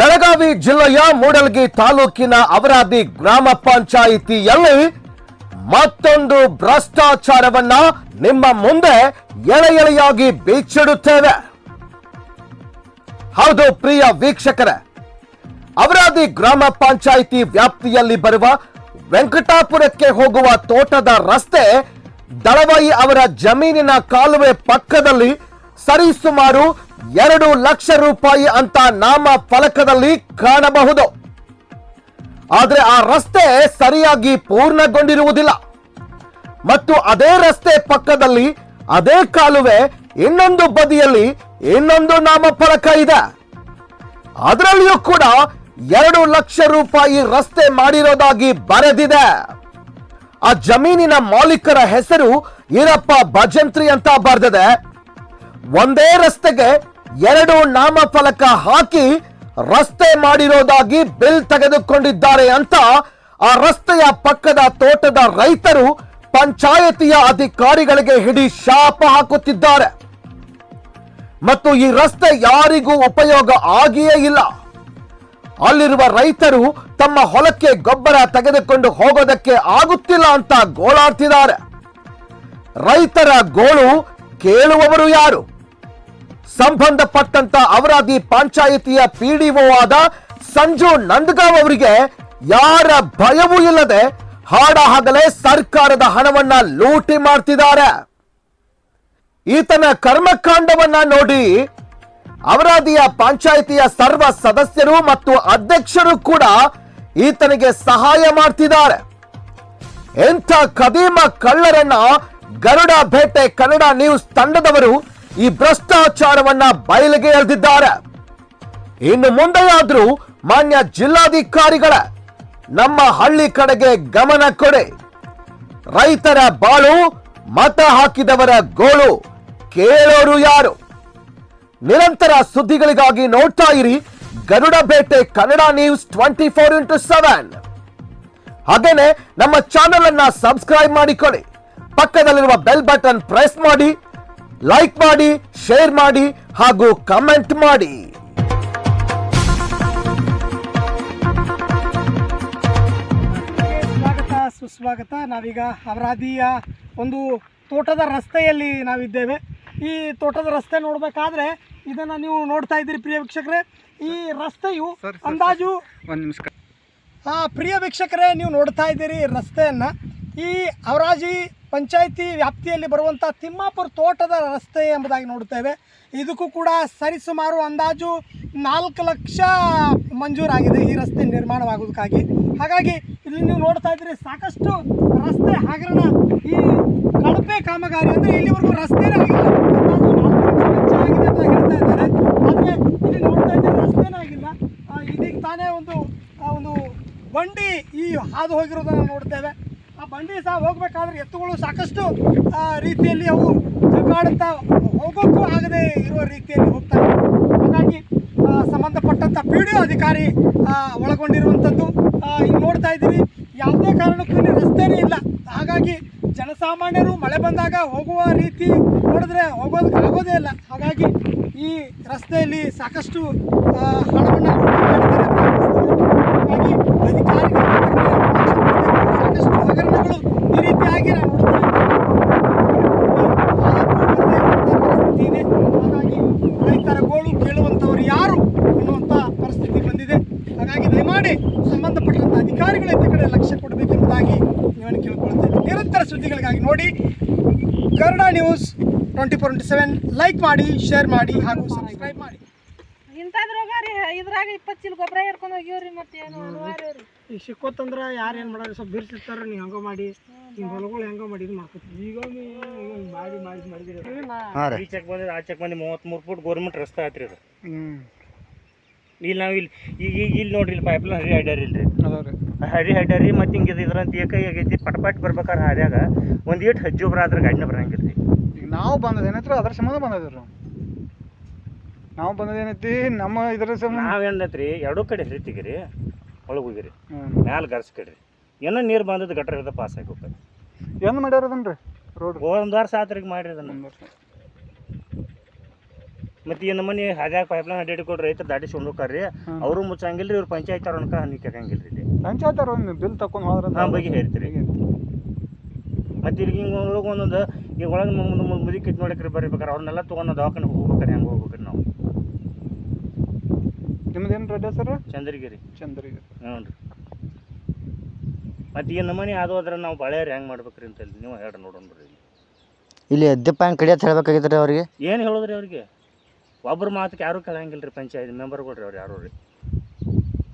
ಬೆಳಗಾವಿ ಜಿಲ್ಲೆಯ ಮೂಡಲ್ಗಿ ತಾಲೂಕಿನ ಅವರಾದಿ ಗ್ರಾಮ ಪಂಚಾಯಿತಿಯಲ್ಲಿ ಮತ್ತೊಂದು ಭ್ರಷ್ಟಾಚಾರವನ್ನ ನಿಮ್ಮ ಮುಂದೆ ಎಳೆ ಎಳೆಯಾಗಿ ಬೀಚಿಡುತ್ತೇವೆ. ಹೌದು, ಪ್ರಿಯ ವೀಕ್ಷಕರೇ. ಅವರಾದಿ ಗ್ರಾಮ ಪಂಚಾಯಿತಿ ವ್ಯಾಪ್ತಿಯಲ್ಲಿ ಬರುವ ವೆಂಕಟಾಪುರಕ್ಕೆ ಹೋಗುವ ತೋಟದ ರಸ್ತೆ ದಳವಾಯಿ ಅವರ ಜಮೀನಿನ ಕಾಲುವೆ ಪಕ್ಕದಲ್ಲಿ ಸರಿಸುಮಾರು ಎರಡು ಲಕ್ಷ ರೂಪಾಯಿ ಅಂತ ನಾಮ ಫಲಕದಲ್ಲಿ ಕಾಣಬಹುದು. ಆದರೆ ಆ ರಸ್ತೆ ಸರಿಯಾಗಿ ಪೂರ್ಣಗೊಂಡಿರುವುದಿಲ್ಲ. ಮತ್ತು ಅದೇ ರಸ್ತೆ ಪಕ್ಕದಲ್ಲಿ ಅದೇ ಕಾಲುವೆ ಇನ್ನೊಂದು ಬದಿಯಲ್ಲಿ ಇನ್ನೊಂದು ನಾಮಫಲಕ ಇದೆ. ಅದರಲ್ಲಿಯೂ ಕೂಡ ಎರಡು ಲಕ್ಷ ರೂಪಾಯಿ ರಸ್ತೆ ಮಾಡಿರೋದಾಗಿ ಬರೆದಿದೆ. ಆ ಜಮೀನಿನ ಮಾಲೀಕರ ಹೆಸರು ಈರಪ್ಪ ಭಜಂತ್ರಿ ಅಂತ ಬರೆದಿದೆ. ಒಂದೇ ರಸ್ತೆಗೆ ಎರಡು ನಾಮಫಲಕ ಹಾಕಿ ರಸ್ತೆ ಮಾಡಿರೋದಾಗಿ ಬಿಲ್ ತೆಗೆದುಕೊಂಡಿದ್ದಾರೆ ಅಂತ ಆ ರಸ್ತೆಯ ಪಕ್ಕದ ತೋಟದ ರೈತರು ಪಂಚಾಯತಿಯ ಅಧಿಕಾರಿಗಳಿಗೆ ಹಿಡಿ ಶಾಪ ಹಾಕುತ್ತಿದ್ದಾರೆ. ಮತ್ತು ಈ ರಸ್ತೆ ಯಾರಿಗೂ ಉಪಯೋಗ ಆಗಿಯೇ ಇಲ್ಲ. ಅಲ್ಲಿರುವ ರೈತರು ತಮ್ಮ ಹೊಲಕ್ಕೆ ಗೊಬ್ಬರ ತೆಗೆದುಕೊಂಡು ಹೋಗೋದಕ್ಕೆ ಆಗುತ್ತಿಲ್ಲ ಅಂತ ಗೋಳಾಡ್ತಿದ್ದಾರೆ. ರೈತರ ಗೋಳು ಕೇಳುವವರು ಯಾರು? ಸಂಬಂಧಪಟ್ಟಂತ ಅವರಾದಿ ಪಂಚಾಯಿತಿಯ ಪಿಡಿಒ ಆದ ಸಂಜು ನಂದಗಾಂವ್ ಅವರಿಗೆ ಯಾರ ಭಯವೂ ಇಲ್ಲದೆ ಹಾಡ ಹಗಲೇ ಸರ್ಕಾರದ ಹಣವನ್ನ ಲೂಟಿ ಮಾಡ್ತಿದ್ದಾರೆ. ಈತನ ಕರ್ಮಕಾಂಡವನ್ನ ನೋಡಿ ಅವರಾದಿಯ ಪಂಚಾಯಿತಿಯ ಸರ್ವ ಸದಸ್ಯರು ಮತ್ತು ಅಧ್ಯಕ್ಷರು ಕೂಡ ಈತನಿಗೆ ಸಹಾಯ ಮಾಡ್ತಿದ್ದಾರೆ. ಎಂಥ ಕದೀಮ ಕಳ್ಳರನ್ನ ಗರುಡ ಬೇಟೆ ಕನ್ನಡ ನ್ಯೂಸ್ ತಂಡದವರು ಈ ಭ್ರಷ್ಟಾಚಾರವನ್ನ ಬಯಲಿಗೆ ಎಳೆದಿದ್ದಾರೆ. ಇನ್ನು ಮುಂದೆಯಾದರೂ ಮಾನ್ಯ ಜಿಲ್ಲಾಧಿಕಾರಿಗಳ, ನಮ್ಮ ಹಳ್ಳಿ ಕಡೆಗೆ ಗಮನ ಕೊಡಿ. ರೈತರ ಬಾಳು, ಮತ ಹಾಕಿದವರ ಗೋಳು, ಕೇಳೋರು ಯಾರು? ನಿರಂತರ ಸುದ್ದಿಗಳಿಗಾಗಿ ನೋಡ್ತಾ ಇರಿ ಗರುಡ ಬೇಟೆ Kannada news twenty four into seven. ಹಾಗೇನೆ ನಮ್ಮ ಚಾನೆಲ್ ಅನ್ನ ಸಬ್ಸ್ಕ್ರೈಬ್ ಮಾಡಿಕೊಳ್ಳಿ. ಪಕ್ಕದಲ್ಲಿರುವ ಬೆಲ್ ಬಟನ್ ಪ್ರೆಸ್ ಮಾಡಿ. ಲೈಕ್ ಮಾಡಿ ಶೇರ್ ಮಾಡಿ ಹಾಗೂ ಕಮೆಂಟ್ ಮಾಡಿ. ಸ್ವಾಗತ ಸುಸ್ವಾಗತ. ನಾವೀಗ ಅವರಾದಿಯ ಒಂದು ತೋಟದ ರಸ್ತೆಯಲ್ಲಿ ನಾವಿದ್ದೇವೆ. ಈ ತೋಟದ ರಸ್ತೆ ನೋಡಬೇಕಾದ್ರೆ ಇದನ್ನು ನೀವು ನೋಡ್ತಾ ಇದ್ದೀರಿ ಪ್ರಿಯ ವೀಕ್ಷಕರೇ. ಈ ರಸ್ತೆಯು ಅಂದಾಜು ಒಂದು ನಿಮಿಷ. ಆ, ಪ್ರಿಯ ವೀಕ್ಷಕರೇ ನೀವು ನೋಡ್ತಾ ಇದ್ದೀರಿ ರಸ್ತೆಯನ್ನು. ಈ ಅವರಾಜಿ ಪಂಚಾಯಿತಿ ವ್ಯಾಪ್ತಿಯಲ್ಲಿ ಬರುವಂಥ ತಿಮ್ಮಾಪುರ ತೋಟದ ರಸ್ತೆ ಎಂಬುದಾಗಿ ನೋಡುತ್ತೇವೆ. ಇದಕ್ಕೂ ಕೂಡ ಸರಿಸುಮಾರು ಅಂದಾಜು ನಾಲ್ಕು ಲಕ್ಷ ಮಂಜೂರಾಗಿದೆ ಈ ರಸ್ತೆ ನಿರ್ಮಾಣವಾಗುವುದಕ್ಕಾಗಿ. ಹಾಗಾಗಿ ಇಲ್ಲಿ ನೀವು ನೋಡ್ತಾ ಇದ್ದೀರಿ ಸಾಕಷ್ಟು ರಸ್ತೆ ಹಗರಣ ಈ ಕಳಪೆ ಕಾಮಗಾರಿ ಅಂದರೆ ಇಲ್ಲಿವರೆಗೂ ರಸ್ತೆನೇ ಆಗಿಲ್ಲ. ಅಂದಾಜು ಆಗಿದೆ ಅಂತ ಹೇಳ್ತಾ ಇದ್ದಾರೆ. ಆದರೆ ಇಲ್ಲಿ ನೋಡ್ತಾ ಇದ್ದೀರಿ ರಸ್ತೆನೇ ಆಗಿಲ್ಲ. ಇದೀಗ ತಾನೇ ಒಂದು ಒಂದು ಬಂಡಿ ಈ ಹಾದು ಹೋಗಿರೋದನ್ನು ನೋಡ್ತೇವೆ. ಬಂಡಿ ಸಹ ಹೋಗ್ಬೇಕಾದ್ರೆ ಎತ್ತುಗಳು ಸಾಕಷ್ಟು ರೀತಿಯಲ್ಲಿ ಅವು ಜಗಾಡುತ್ತಾ ಹೋಗೋಕ್ಕೂ ಆಗದೆ ಇರುವ ರೀತಿಯಲ್ಲಿ ಹೋಗ್ತಾ ಇದ್ದಾರೆ ಹಾಗಾಗಿ ಸಂಬಂಧಪಟ್ಟಂತ ಪಿ ಡಿ ಅಧಿಕಾರಿ ಒಳಗೊಂಡಿರುವಂಥದ್ದು ಈಗ ನೋಡ್ತಾ ಇದ್ದೀರಿ, ಯಾವುದೇ ಕಾರಣಕ್ಕೂ ಇಲ್ಲಿ ರಸ್ತೆನೇ ಇಲ್ಲ. ಹಾಗಾಗಿ ಜನಸಾಮಾನ್ಯರು ಮಳೆ ಬಂದಾಗ ಹೋಗುವ ರೀತಿ ನೋಡಿದ್ರೆ ಹೋಗೋದಕ್ಕೆ ಆಗೋದೇ ಇಲ್ಲ. ಹಾಗಾಗಿ ಈ ರಸ್ತೆಯಲ್ಲಿ ಸಾಕಷ್ಟು ಹಣವನ್ನು ಲೂಟಿ ಮಾಡಿದ್ದಾರೆ ಹಾಗಾಗಿ ಅಧಿಕಾರಿಗಳು ಸಾಕಷ್ಟು ಹಗರಣಗಳು ಈ ರೀತಿಯಾಗಿ ನಾವು ನೋಡ್ತಾ ಇದ್ದೀವಿ. ಈ ಆಯಾ ಪರಿಸ್ಥಿತಿ ಇದೆ ಹಾಗಾಗಿ ರೈತರ ಗೋಳು ಕೇಳುವಂಥವ್ರು ಯಾರು ಅನ್ನುವಂಥ ಪರಿಸ್ಥಿತಿ ಬಂದಿದೆ ಹಾಗಾಗಿ ದಯಮಾಡಿ ಸಂಬಂಧಪಟ್ಟಂಥ ಇದ್ದ ಕಡೆ ಲಕ್ಷ್ಯ ಕೊಡಬೇಕೆಂಬುದಾಗಿ ನೀವನ್ನು ಕೇಳ್ಕೊಳ್ತೇವೆ ನಿರಂತರ ಸುದ್ದಿಗಳಿಗಾಗಿ ನೋಡಿ Kannada news twenty four into seven like ಮಾಡಿ ಶೇರ್ ಮಾಡಿ ಹಾಗೂ ಸಬ್ಸ್ಕ್ರೈಬ್ ಮಾಡಿ. ಇಂಥದ್ರಾಗ ರೀ ಇದ್ರಾಗ ಇಪ್ಪತ್ತು ಚೀಲ ಗೊಬ್ಬರ ಹೇರ್ಕೊಂಡು ಹೋಗಿವ್ರಿ ಮತ್ತೇನು ಅನಿವಾರ್ಯ ರೀ. ಈ ಸಿಕ್ಕೋತಂದ್ರೆ ಯಾರು ಏನು ಮಾಡ್ರಿ? ಸ್ವಲ್ಪ ಬಿರ್ಸಿರ್ತಾರೆ ನೀವು ಹಂಗೆ ಮಾಡಿ. ನಿಮ್ಮ ಹೊಲಗಳು ಹೆಂಗೆ ಮಾಡಿ ಇದು ಮಾಡ್ಕೊತೀವಿ ಈಗ ಮಾಡಿ ಮಾಡಿ ಮಾಡಿದಿರಿ ಈ ಚೆಕ್ ಬಂದಿದೆ ಆ ಚೆಕ್ ಬಂದು ಮೂವತ್ತ್ಮೂರು ಫುಟ್ ಗೌರ್ಮೆಂಟ್ ರಸ್ತೆ ಆತ್ರಿ ಅದು. ಹ್ಞೂ ಇಲ್ಲಿ ನಾವು ಇಲ್ಲಿ ಈಗ ಈಗ ಇಲ್ಲಿ ನೋಡ್ರಿ ಇಲ್ಲಿ ಪೈಪ್ಲೈನ್ ಹರಿ ಹಾಡ್ಯಾರ ಇಲ್ರಿ. ಹರಿ ಹಡ್ಯಾರಿ ಮತ್ತು ಹಿಂಗೆ ಇದು ಇದ್ರಂತ ಏಕೈ ಆಗೈತಿ ಪಟ್ ಪಟ್ ಬರ್ಬೇಕಾದ್ರೆ ಹಾದ್ಯಾಗ ಒಂದು ಏಟ್ ಹಜ್ಜೊಬ್ರ ಆದ್ರೆ ಗಾಡಿನ ಬರಂಗಿಲ್ಲ ರೀ ಈಗ ನಾವು ಬಂದದ ಏನೈತ್ರಿ ಅದ್ರ ಸಂಬಂಧ ಬಂದದ್ರಿ ನಾವು ನಾವು ಬಂದದ ಏನೈತಿ ನಮ್ಮ ಇದ್ರ ಸಂಬಂಧ ನಾವೇನೈತ್ರಿ ಎರಡೂ ಕಡೆ ಹರಿತೀವಿ ರೀ ಒಳಗೆ ಹೋಗಿರಿ. ಮ್ಯಾಲ ಮ್ಯಾಲೆ ಗರ್ಸ್ ಕಡ್ರಿ. ಏನೋ ನೀರು ಬಂದದ್ದು ಗಟ್ರ ಇರೋದ ಪಾಸ್ ಆಗಿ ಹೋಗ್ತದೆ. ಏನು ಮಾಡ್ಯಾರ ಅದನ್ರಿ? ರೀ ರೋಡ್. ಒಂದು ವರ್ಷ ಆತ್ರಿಗೆ ಮಾಡಿರಿ ಅದನ್ನು ಮತ್ತೆ ಈ ನಮ್ಮನೆ ಹಾದ್ಯಾಗ ಪೈಪ್ಲೈನ್ ಅಡ್ಯಾಡಿ ಕೊಡ್ರಿ ರೈತರು ದಾಟಿ ಹ್ಮ್. ಅವರು ಮುಚ್ಚಂಗಿಲ್ರಿ ಇವ್ರು ಪಂಚಾಯತ್ ಅವ್ರ ಅನ್ಕ ಹನಿ ಕೇಳಂಗಿಲ್ರಿ ಇಲ್ಲಿ. ಪಂಚಾಯತ್ ಅವ್ರು ಬಿಲ್ ತಕೊಂಡ್ ಹೋದ್ರ ನಾ ಬಗ್ಗೆ ಹೇಳ್ತೀರಿ. ಮತ್ತೆ ಇಲ್ಲಿ ಹಿಂಗೆ ಒಳಗೆ ಒಂದೊಂದು ಈಗ ಒಳಗೆ ಮುದುಕಿ ನೋಡಕ್ರಿ ಬರ್ಬೇಕಾರೆ ಅವ್ರನ್ನೆಲ್ಲ ತೊಗೊಂಡು ದವಾಖಾನೆ ಹೋಗ್ಬೇಕಾರೆ ಹೆಂಗೆ ಹೋಗ್ಬೇಕ್ರಿ ನಾವು. ನಿಮ್ದೇನು ರೆಡ್ ಸರ್? ಚಂದ್ರಗಿರಿ. ಚಂದ್ರಗಿರಿ. ಹ್ಞೂ ರೀ. ಮತ್ತೆ ಈ ನಮ್ಮನೆ ಅದ್ರ ನಾವು ಬಳೆಯರ್ ಹೆಂಗೆ ಮಾಡ್ಬೇಕ್ರಿ ಅಂತ ಹೇಳಿ ನೀವು ಹೇಳಿ ನೋಡೋಣ ಬರ್ರಿ ಇಲ್ಲಿ. ಇಲ್ಲಿ ಹೆಂಗೆ ಕಡಿಯತ್ ಹೇಳ್ಬೇಕಾಗಿತ್ತು ರೀ ಅವ್ರಿಗೆ? ಏನು ಹೇಳಿದ್ರಿ ಅವ್ರಿಗೆ? ಒಬ್ರ ಮಾತಕ್ಕೆ ಯಾರೂ ಕೇಳಂಗಿಲ್ಲ ರೀ ಪಂಚಾಯತ್ ಮೆಂಬರ್ಗಳು ರೀ ಅವ್ರು ಯಾರು ರೀ.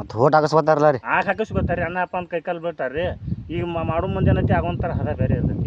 ಮತ್ತು ಓಟ್ ಹಾಕಿಸ್ಕೊತಾರಲ್ಲ ರೀ. ಆಗ ಹಾಕಿಸ್ಕೊತಾರೆ ಅಣ್ಣ ಅಪ್ಪ ಅಂತ ಕೈಕಾಲು ಬೀಳ್ತಾರೆ ರೀ ಈಗ ಮಾಡೋ ಮುಂದೆ ಏನೈತಿ ಆಗೋಂಥರ ಹದ ಬೇರೆ ಇರ್ತೈತಿ.